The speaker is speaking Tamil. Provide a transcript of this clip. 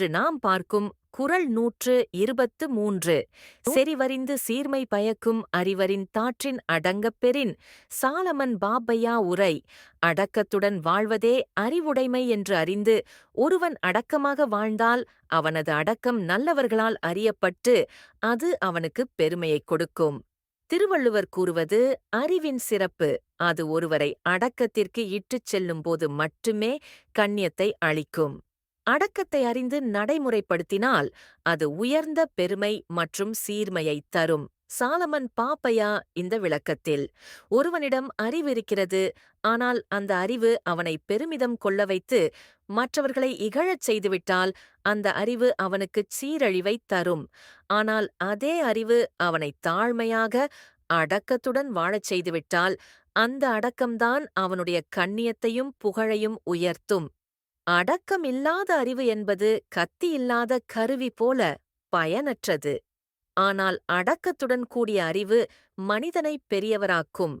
இன்று நாம் பார்க்கும் குறள் நூற்று இருபத்து மூன்று. செறிவறிந்து சீர்மை பயக்கும் அறிவரின் தாற்றின் அடங்கப்பெறின் சாலமன் பாப்பையா உரை. அடக்கத்துடன் வாழ்வதே அறிவுடைமை என்று அறிந்து ஒருவன் அடக்கமாக வாழ்ந்தால் அவனது அடக்கம் நல்லவர்களால் அறியப்பட்டு அது அவனுக்குப் பெருமையைக் கொடுக்கும். திருவள்ளுவர் கூறுவது அறிவின் சிறப்பு. அது ஒருவரை அடக்கத்திற்கு இட்டுச் செல்லும்போது மட்டுமே கண்ணியத்தை அளிக்கும். அடக்கத்தை அறிந்து நடைமுறைப்படுத்தினால் அது உயர்ந்த பெருமை மற்றும் சீர்மையைத் தரும். சாலமன் பாப்பையா இந்த விளக்கத்தில் ஒருவனிடம் அறிவிருக்கிறது ஆனால் அந்த அறிவு அவனை பெருமிதம் கொள்ள வைத்து மற்றவர்களை இகழச் செய்துவிட்டால் அந்த அறிவு அவனுக்குச் சீரழிவைத் தரும். ஆனால் அதே அறிவு அவனை தாழ்மையாக அடக்கத்துடன் வாழச் செய்துவிட்டால் அந்த அடக்கம்தான் அவனுடைய கண்ணியத்தையும் புகழையும் உயர்த்தும். அடக்கம் இல்லாத அறிவு என்பது கத்தி இல்லாத கருவி போல பயனற்றது. ஆனால் அடக்கத்துடன் கூடிய அறிவு மனிதனை பெரியவராக்கும்.